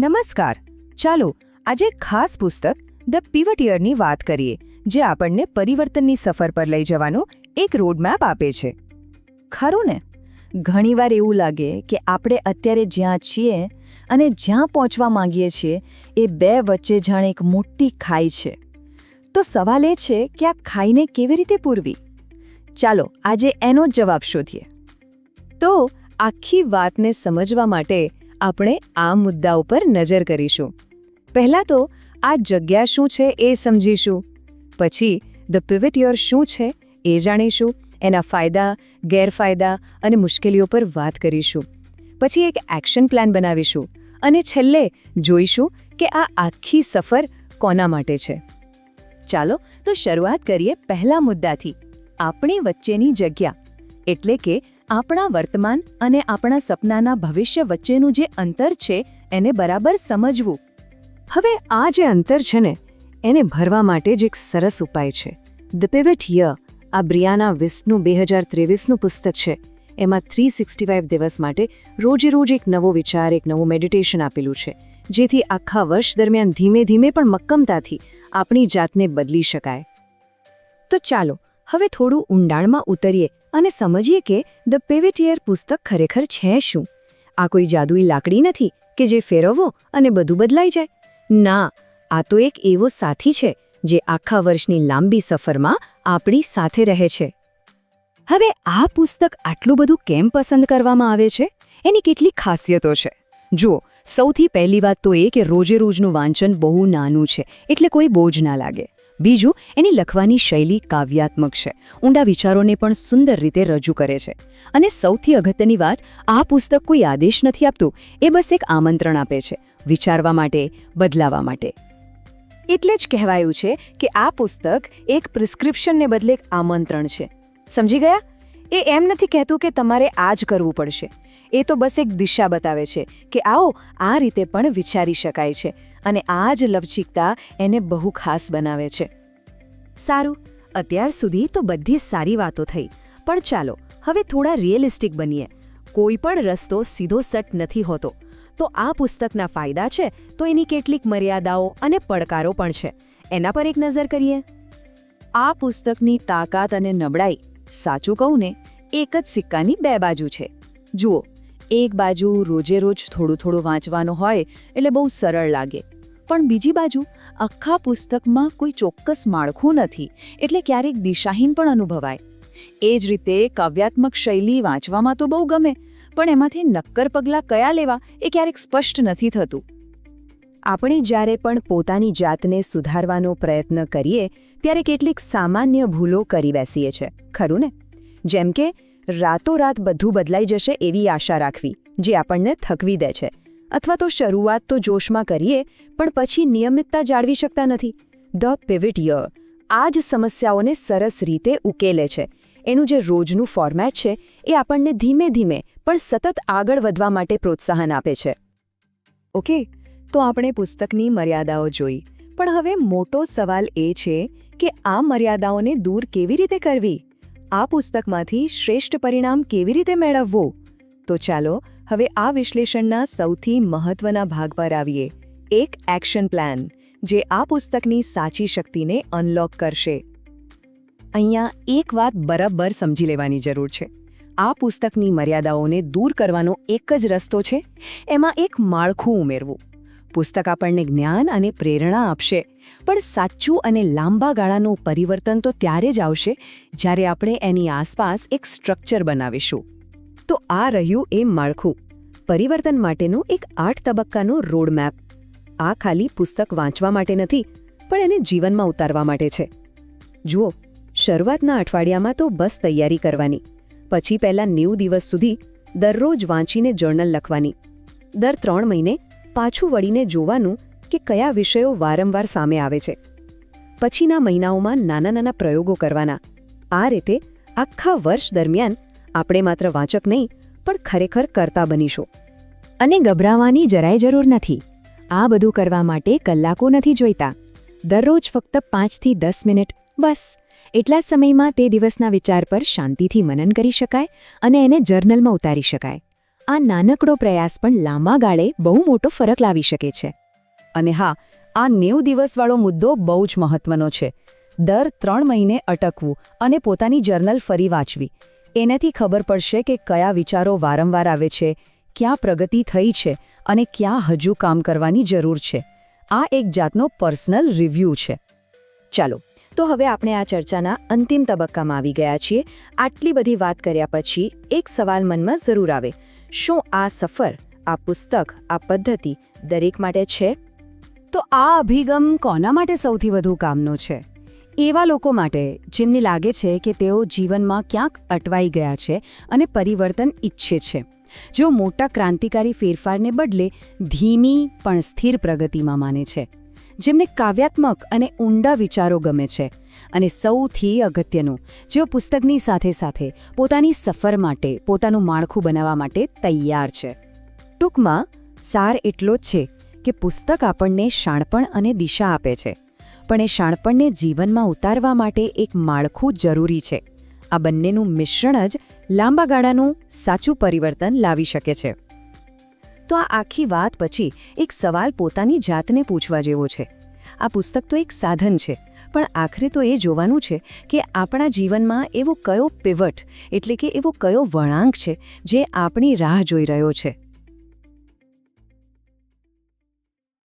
નમસ્કાર. ચાલો, આજે ખાસ પુસ્તક ધ પીવટ યરની વાત કરીએ, જે આપણને પરિવર્તનની સફર પર લઈ જવાનો એક રોડમેપ આપે છે. ખરું ને? ઘણીવાર એવું લાગે કે આપણે અત્યારે જ્યાં છીએ અને જ્યાં પહોંચવા માંગીએ છીએ, એ બે વચ્ચે જાણે એક મોટી ખાઈ છે. તો સવાલ એ છે કે આ ખાઈને કેવી રીતે પૂરવી? ચાલો, આજે એનો જ જવાબ શોધીએ. તો આખી વાતને સમજવા માટે આપણે આ મુદ્દા ઉપર નજર કરીશું. પહેલાં તો આ જગ્યા શું છે એ સમજીશું. પછી ધ પિવિટ યોર શું છે એ જાણીશું. એના ફાયદા, ગેરફાયદા અને મુશ્કેલીઓ પર વાત કરીશું. પછી એક એક્શન પ્લાન બનાવીશું અને છેલ્લે જોઈશું કે આ આખી સફર કોના માટે છે. ચાલો તો શરૂઆત કરીએ પહેલા મુદ્દાથી. આપણી વચ્ચેની જગ્યા. એટલે કે આપણા વર્તમાન અને આપણા સપનાના ભવિષ્ય વચ્ચેનું જે અંતર છે, એને બરાબર સમજવું. હવે આ જે અંતર છે ને, એને ભરવા માટે જ એક સરસ ઉપાય છે. ધ પિવટ યર આ બ્રિયાના વિસ્ટનું બે હજાર ત્રેવીસનું પુસ્તક છે. એમાં થ્રી સિક્સટી ફાઇવ દિવસ માટે રોજે રોજ એક નવો વિચાર, એક નવું મેડિટેશન આપેલું છે. જેથી આખા વર્ષ દરમિયાન ધીમે ધીમે પણ મક્કમતાથી આપણી જાતને બદલી શકાય. તો ચાલો, હવે થોડું ઊંડાણમાં ઉતરીએ. અને સમજીએ કે ધ પેવેટિયર પુસ્તક ખરેખર છે શું? આ કોઈ જાદુઈ લાકડી નથી કે જે ફેરવો અને બધું બદલાઈ જાય? ના, આ તો એક એવો સાથી છે જે આખા વર્ષની લાંબી સફરમાં આપણી સાથે રહે છે. હવે આ પુસ્તક આટલું બધું કેમ પસંદ કરવામાં આવે છે? એની કેટલી ખાસિયતો છે? જુઓ, સૌથી પહેલી વાત તો એ કે રોજે રોજનું વાંચન બહુ નાનું છે, એટલે કોઈ બોજ ના લાગે. બીજું, એની લખવાની શૈલી કાવ્યાત્મક છે. ઊંડા વિચારોને પણ સુંદર રીતે રજૂ કરે છે. અને સૌથી અગત્યની વાત, આ પુસ્તક કોઈ આદેશ નથી આપતું, એ બસ એક આમંત્રણ આપે છે, વિચારવા માટે, બદલાવા માટે. એટલે જ કહેવાયું છે કે આ પુસ્તક એક પ્રિસ્ક્રિપ્શનને બદલે એક આમંત્રણ છે. સમજી ગયા? એ એમ નથી કહેતું કે તમારે આ જ કરવું પડશે. એ તો બસ એક દિશા બતાવે છે કે આવો, આ રીતે પણ વિચારી શકાય છે. અને આ જ લવચિકતા એને બહુ ખાસ બનાવે છે. સારું, અત્યાર સુધી તો બધી સારી વાતો થઈ, પણ ચાલો, હવે થોડા રિયલિસ્ટિક બનીએ. કોઈ પણ રસ્તો સીધો સટ નથી હોતો. તો આ પુસ્તકના ફાયદા છે, તો એની કેટલીક મર્યાદાઓ અને પડકારો પણ છે. એના પર એક નજર કરીએ. આ પુસ્તકની તાકાત અને નબળાઈ, સાચું કહું ને, એક જ સિક્કાની બે બાજુ છે. જુઓ એક બાજુ રોજે રોજ થોડું થોડું વાંચવાનું હોય એટલે બહુ સરળ લાગે. પણ બીજી બાજુ આખા પુસ્તકમાં કોઈ ચોક્કસ માળખું નથી એટલે ક્યારેક દિશાહીન પણ અનુભવાય. એ જ રીતે કાવ્યાત્મક શૈલી વાંચવામાં તો બહુ ગમે, પણ એમાંથી નક્કર પગલાં કયા લેવા એ ક્યારેક સ્પષ્ટ નથી થતું. આપણે જ્યારે પણ પોતાની જાતને સુધારવાનો પ્રયત્ન કરીએ, ત્યારે કેટલીક સામાન્ય ભૂલો કરી બેસીએ છે ખરું ને? જેમ કે રાતોરાત બધું બદલાઈ જશે એવી આશા રાખવી, જે આપણને થકવી દે છે. અથવા તો શરૂઆત તો જોશમાં કરીએ, પણ પછી નિયમિતતા જાળવી શકતા નથી. ધ પિવિટ યર આ જ સમસ્યાઓને સરસ રીતે ઉકેલે છે. એનું જે રોજનું ફોર્મેટ છે, એ આપણને ધીમે ધીમે, પણ સતત આગળ વધવા માટે પ્રોત્સાહન આપે છે. ઓકે, તો આપણે પુસ્તકની મર્યાદાઓ જોઈ. પણ હવે મોટો સવાલ એ છે કે આ મર્યાદાઓને દૂર કેવી રીતે કરવી? આ પુસ્તકમાંથી શ્રેષ્ઠ પરિણામ કેવી રીતે મેળવવું? તો ચાલો હવે આ વિશ્લેષણના સૌથી મહત્વના ભાગ પર આવીએ. એક એક્શન પ્લાન, જે આ પુસ્તકની સાચી શક્તિને અનલોક કરશે. અહીંયા એક વાત બરાબર સમજી લેવાની જરૂર છે. આ પુસ્તકની મર્યાદાઓને દૂર કરવાનો એક જ રસ્તો છે. એમાં એક માળખું ઉમેરવું. પુસ્તક આપણને જ્ઞાન અને પ્રેરણા આપશે. પણ સાચું અને લાંબા ગાળાનું પરિવર્તન તો ત્યારે જ આવશે જ્યારે આપણે એની આસપાસ એક સ્ટ્રક્ચર બનાવીશું. તો આ રહ્યું એ માળખું. પરિવર્તન માટેનું એક આઠ તબક્કાનું રોડમેપ આ ખાલી પુસ્તક વાંચવા માટે નથી, પણ એને જીવનમાં ઉતારવા માટે છે. જુઓ, શરૂઆતના અઠવાડિયામાં તો બસ તૈયારી કરવાની. પછી પહેલાં નેવું દિવસ સુધી દરરોજ વાંચીને જર્નલ લખવાની. દર ત્રણ મહિને પાછું વળીને જોવાનું કે કયા વિષયો વારંવાર સામે આવે છે. પછીના મહિનાઓમાં નાના નાના પ્રયોગો કરવાના. આ રીતે આખા વર્ષ દરમિયાન આપણે માત્ર વાંચક નહીં, પણ ખરેખર કરતા બનીશું. અને ગભરાવાની જરાય જરૂર નથી. આ બધું કરવા માટે કલાકો નથી જોઈતા. દરરોજ ફક્ત પાંચથી દસ મિનિટ, બસ. એટલા સમયમાં તે દિવસના વિચાર પર શાંતિથી મનન કરી શકાય અને એને જર્નલમાં ઉતારી શકાય. આ નાનકડો પ્રયાસ પણ લાંબા ગાળે બહુ મોટો ફરક લાવી શકે છે. અને હા, આ નેવ દિવસવાળો મુદ્દો બહુ જ મહત્વનો છે. દર ત્રણ મહિને અટકવું અને પોતાની જર્નલ ફરી વાંચવી. એનાથી ખબર પડશે કે કયા વિચારો વારંવાર આવે છે, ક્યાં પ્રગતિ થઈ છે અને ક્યાં હજુ કામ કરવાની જરૂર છે. આ એક જાતનો પર્સનલ રિવ્યૂ છે. ચાલો, તો હવે આપણે આ ચર્ચાના અંતિમ તબક્કામાં આવી ગયા છીએ. આટલી બધી વાત કર્યા પછી એક સવાલ મનમાં જરૂર આવે. શું આ સફર, આ પુસ્તક, આ પદ્ધતિ દરેક માટે છે? તો આ અભિગમ કોના માટે સૌથી વધુ કામનો છે? એવા લોકો માટે જેમને લાગે છે કે તેઓ જીવનમાં ક્યાંક અટવાઈ ગયા છે અને પરિવર્તન ઈચ્છે છે. જેઓ મોટા ક્રાંતિકારી ફેરફારને બદલે ધીમી પણ સ્થિર પ્રગતિમાં માને છે. જેમને કાવ્યાત્મક અને ઊંડા વિચારો ગમે છે. અને સૌથી અગત્યનું, જેઓ પુસ્તકની સાથે સાથે પોતાની સફર માટે, પોતાનું માળખું બનાવવા માટે તૈયાર છે. ટૂંકમાં, સાર એટલો જ છે કે પુસ્તક આપણને શાણપણ અને દિશા આપે છે. પણ એ શાણપણને જીવનમાં ઉતારવા માટે એક માળખું જરૂરી છે. આ બંનેનું મિશ્રણ જ લાંબા ગાળાનું સાચું પરિવર્તન લાવી શકે છે. તો આ આખી વાત પછી એક સવાલ પોતાની જાતને પૂછવા જેવો છે. આ પુસ્તક તો એક સાધન છે, પણ આખરે તો એ જોવાનું છે કે આપણા જીવનમાં એવો કયો પિવટ, એટલે કે એવો કયો વળાંક છે, જે આપણી રાહ જોઈ રહ્યો છે.